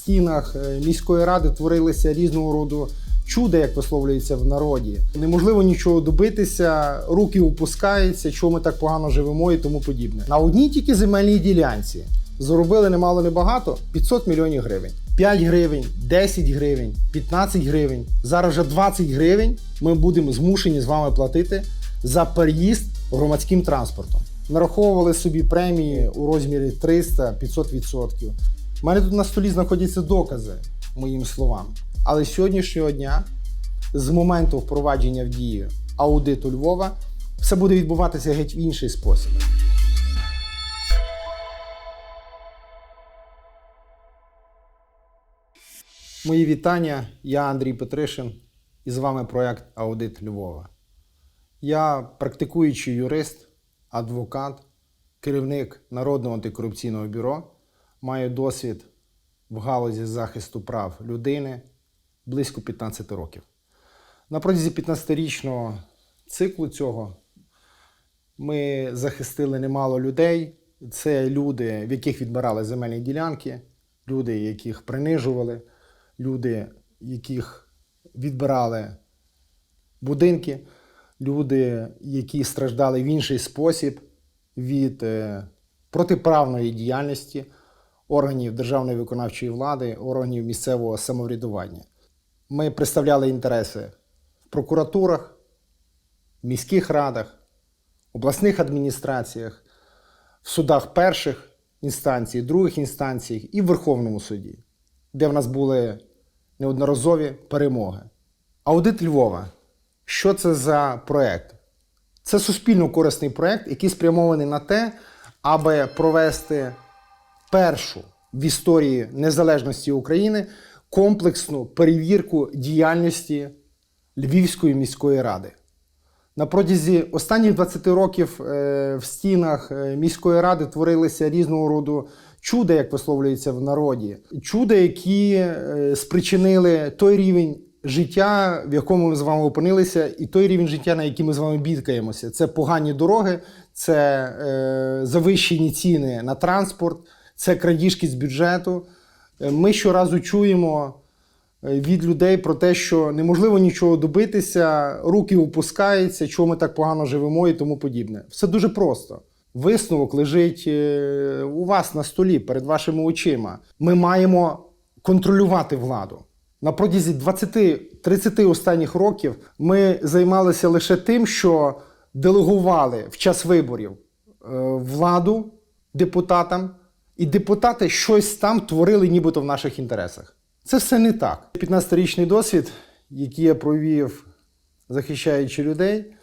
стінах е, міської ради творилися різного роду чуда, як висловлюється в народі. Неможливо нічого добитися, руки опускаються, чого ми так погано живемо і тому подібне. На одній тільки земельній ділянці заробили немало небагато 500 мільйонів гривень. 5 гривень, 10 гривень, 15 гривень. Зараз вже 20 гривень ми будемо змушені з вами платити за переїзд громадським транспортом. Нараховували собі премії у розмірі 300-500%. У мене тут на столі знаходяться докази моїм словам. Але з сьогоднішнього дня, з моменту впровадження в дію аудиту Львова, все буде відбуватися геть в інший спосіб. Мої вітання. Я Андрій Петришин і з вами проект Аудит Львова. Я практикуючий юрист, адвокат, керівник Народного антикорупційного бюро, маю досвід в галузі захисту прав людини близько 15 років. На протязі 15-річного циклу цього ми захистили немало людей. Це люди, в яких відбирали земельні ділянки, люди, яких принижували, люди, яких відбирали будинки, люди, які страждали в інший спосіб від е, протиправної діяльності органів державної виконавчої влади, органів місцевого самоврядування. Ми представляли інтереси в прокуратурах, міських радах, обласних адміністраціях, в судах перших інстанцій, других інстанцій і в Верховному суді, де в нас були неодноразові перемоги. Аудит Львова. Що це за проект? Це суспільно корисний проект, який спрямований на те, аби провести першу в історії незалежності України комплексну перевірку діяльності Львівської міської ради. На протязі останніх 20 років е, в стінах е, міської ради творилися різного роду чуда, як висловлюється в народі. Чуда, які е, спричинили той рівень життя, в якому ми з вами опинилися, і той рівень життя, на який ми з вами бідкаємося. Це погані дороги, це завищені ціни на транспорт, це крадіжки з бюджету. Е, Ми щоразу чуємо е, від людей про те, що неможливо нічого добитися, руки опускаються, чого ми так погано живемо і тому подібне. Все дуже просто. Висновок лежить е, у вас на столі перед вашими очима. Ми маємо контролювати владу. На протязі 20-30 останніх років ми займалися лише тим, що делегували в час виборів владу депутатам, і депутати щось там творили нібито в наших інтересах. Це все не так. 15-річний досвід, який я провів, захищаючи людей,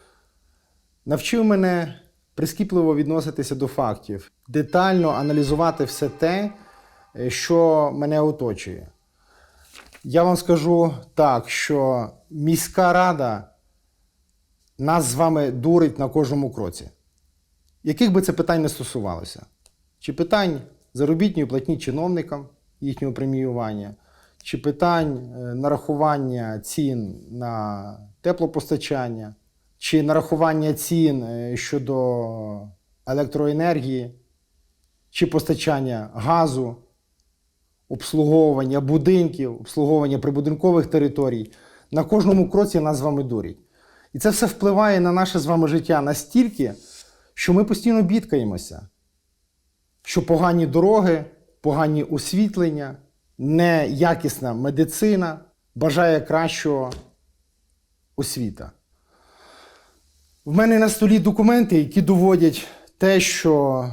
навчив мене прискіпливо відноситися до фактів, детально аналізувати все те, е, що мене оточує. Я вам скажу так, що міська рада нас з вами дурить на кожному кроці. Яких би це питань не стосувалося? Чи питань заробітної платні чиновникам, їхнього преміювання, чи питань е, нарахування цін на теплопостачання, чи нарахування цін е, щодо електроенергії, чи постачання газу, обслуговування будинків, обслуговування прибудинкових територій. На кожному кроці нас з вами дурять. І це все впливає на наше з вами життя настільки, що ми постійно бідкаємося, що погані дороги, погані освітлення, неякісна медицина бажає кращого освіта. В мене на столі документи, які доводять те, що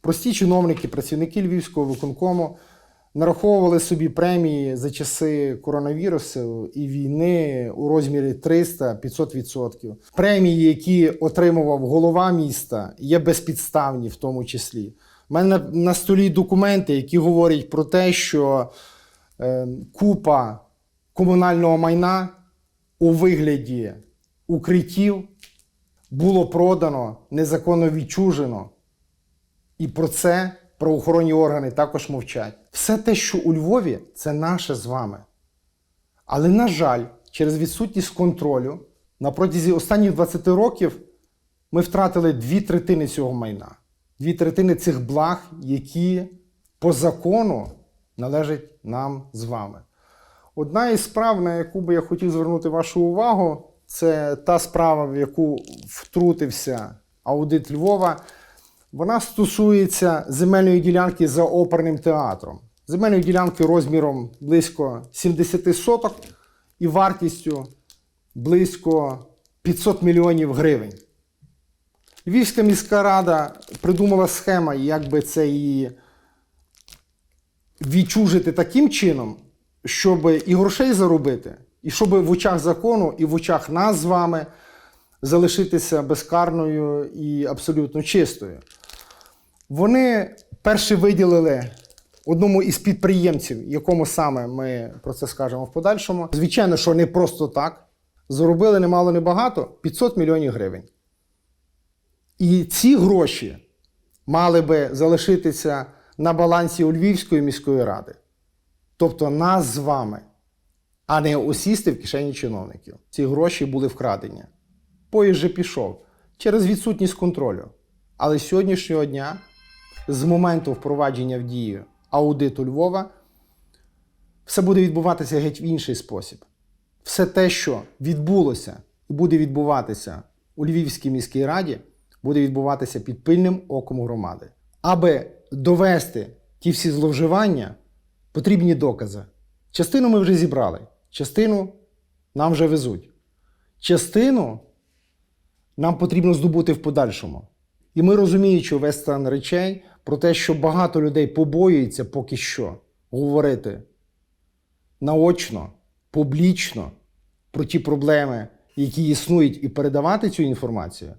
прості чиновники, працівники Львівського виконкому нараховували собі премії за часи коронавірусу і війни у розмірі 300-500%. Премії, які отримував голова міста, є безпідставні в тому числі. У мене на, столі документи, які говорять про те, що е, купа комунального майна у вигляді укриттів було продано, незаконно відчужено. І про це правоохоронні органи також мовчать. Все те, що у Львові, це наше з вами. Але, на жаль, через відсутність контролю на протязі останніх 20 років ми втратили дві третини цього майна, дві третини цих благ, які по закону належить нам з вами. Одна із справ, на яку би я хотів звернути вашу увагу, це та справа, в яку втрутився аудит Львова. Вона стосується земельної ділянки за оперним театром. Земельної ділянки розміром близько 70 соток і вартістю близько 500 мільйонів гривень. Львівська міська рада придумала схему, як би це її відчужити таким чином, щоб і грошей заробити, і щоб в очах закону, і в очах нас з вами залишитися безкарною і абсолютно чистою. Вони перші виділили одному із підприємців, якому саме ми про це скажемо в подальшому. Звичайно, що не просто так. Заробили немало небагато 500 мільйонів гривень. І ці гроші мали би залишитися на балансі у Львівської міської ради. Тобто нас з вами, а не осісти в кишені чиновників. Ці гроші були вкрадені. Поїзд же пішов через відсутність контролю. Але з сьогоднішнього дня, з моменту впровадження в дію аудиту Львова, все буде відбуватися геть в інший спосіб. Все те, що відбулося і буде відбуватися у Львівській міській раді, буде відбуватися під пильним оком громади. Аби довести ті всі зловживання, потрібні докази. Частину ми вже зібрали, частину нам вже везуть. Частину нам потрібно здобути в подальшому. І ми розуміючи весь стан речей про те, що багато людей побоюються поки що говорити наочно, публічно про ті проблеми, які існують, і передавати цю інформацію,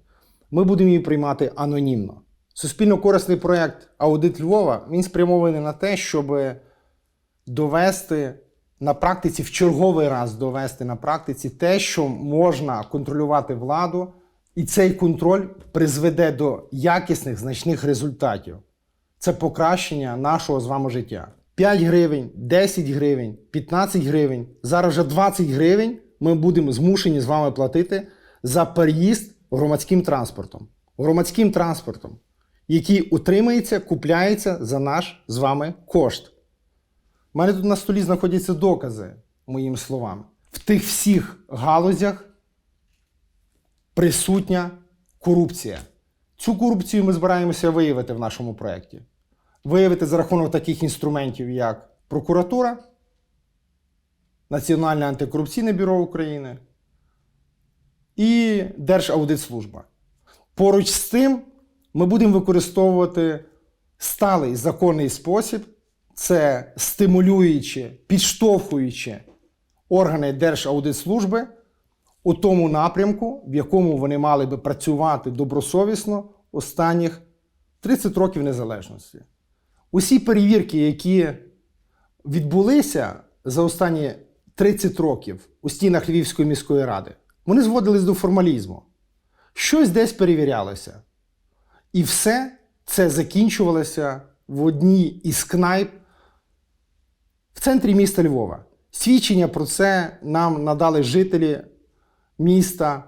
ми будемо її приймати анонімно. Суспільно корисний проєкт Аудит Львова він спрямований на те, щоб довести на практиці, в черговий раз довести на практиці те, що можна контролювати владу, і цей контроль призведе до якісних значних результатів. Це покращення нашого з вами життя. 5 гривень, 10 гривень, 15 гривень, зараз вже 20 гривень ми будемо змушені з вами платити за переїзд громадським транспортом. Громадським транспортом, який утримується, купляється за наш з вами кошт. У мене тут на столі знаходяться докази, моїм словам. В тих всіх галузях присутня корупція. Цю корупцію ми збираємося виявити в нашому проєкті. Виявити за рахунок таких інструментів, як прокуратура, Національне антикорупційне бюро України і Держаудитслужба. Поруч з тим, ми будемо використовувати сталий законний спосіб, це стимулюючи, підштовхуючи органи Держаудитслужби у тому напрямку, в якому вони мали би працювати добросовісно останніх 30 років незалежності. Усі перевірки, які відбулися за останні 30 років у стінах Львівської міської ради, вони зводились до формалізму. Щось десь перевірялося. І все це закінчувалося в одній із кнайп в центрі міста Львова. Свідчення про це нам надали жителі міста,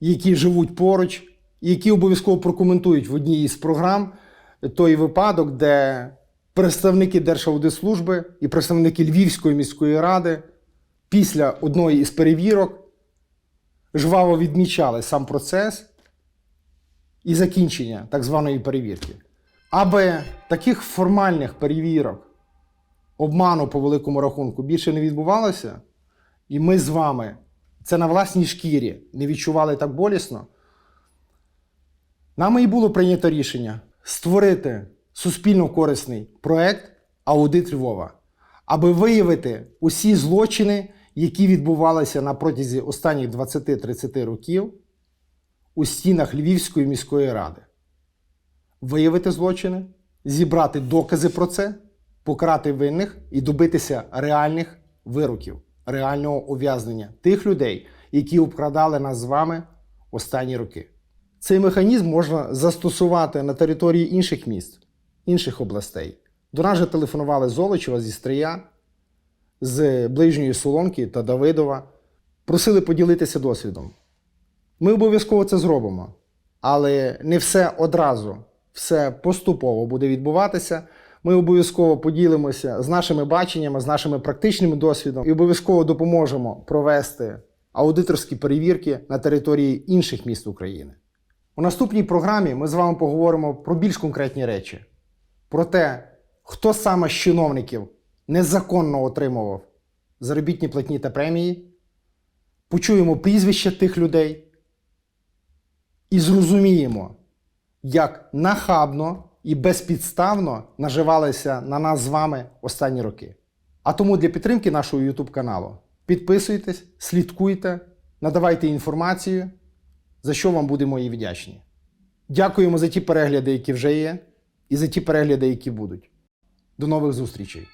які живуть поруч, які обов'язково прокоментують в одній із програм той випадок, де представники Держаудитслужби і представники Львівської міської ради після одної із перевірок жваво відмічали сам процес і закінчення так званої перевірки. Аби таких формальних перевірок обману по великому рахунку більше не відбувалося, і ми з вами це на власній шкірі не відчували так болісно, нами і було прийнято рішення створити суспільно корисний проект Аудит Львова, аби виявити усі злочини, які відбувалися на протязі останніх 20-30 років у стінах Львівської міської ради. Виявити злочини, зібрати докази про це, покарати винних і добитися реальних вироків, реального ув'язнення тих людей, які обкрадали нас з вами останні роки. Цей механізм можна застосувати на території інших міст, інших областей. До нас же телефонували Золочева, зі Стрия, з ближньої Солонки та Давидова. Просили поділитися досвідом. Ми обов'язково це зробимо. Але не все одразу, все поступово буде відбуватися. Ми обов'язково поділимося з нашими баченнями, з нашими практичним досвідом і обов'язково допоможемо провести аудиторські перевірки на території інших міст України. У наступній програмі ми з вами поговоримо про більш конкретні речі: про те, хто саме з чиновників незаконно отримував заробітні платні та премії, почуємо прізвища тих людей і зрозуміємо, як нахабно і безпідставно наживалися на нас з вами останні роки. А тому для підтримки нашого YouTube каналу підписуйтесь, слідкуйте, надавайте інформацію, за що вам будемо і вдячні. Дякуємо за ті перегляди, які вже є, і за ті перегляди, які будуть. До нових зустрічей!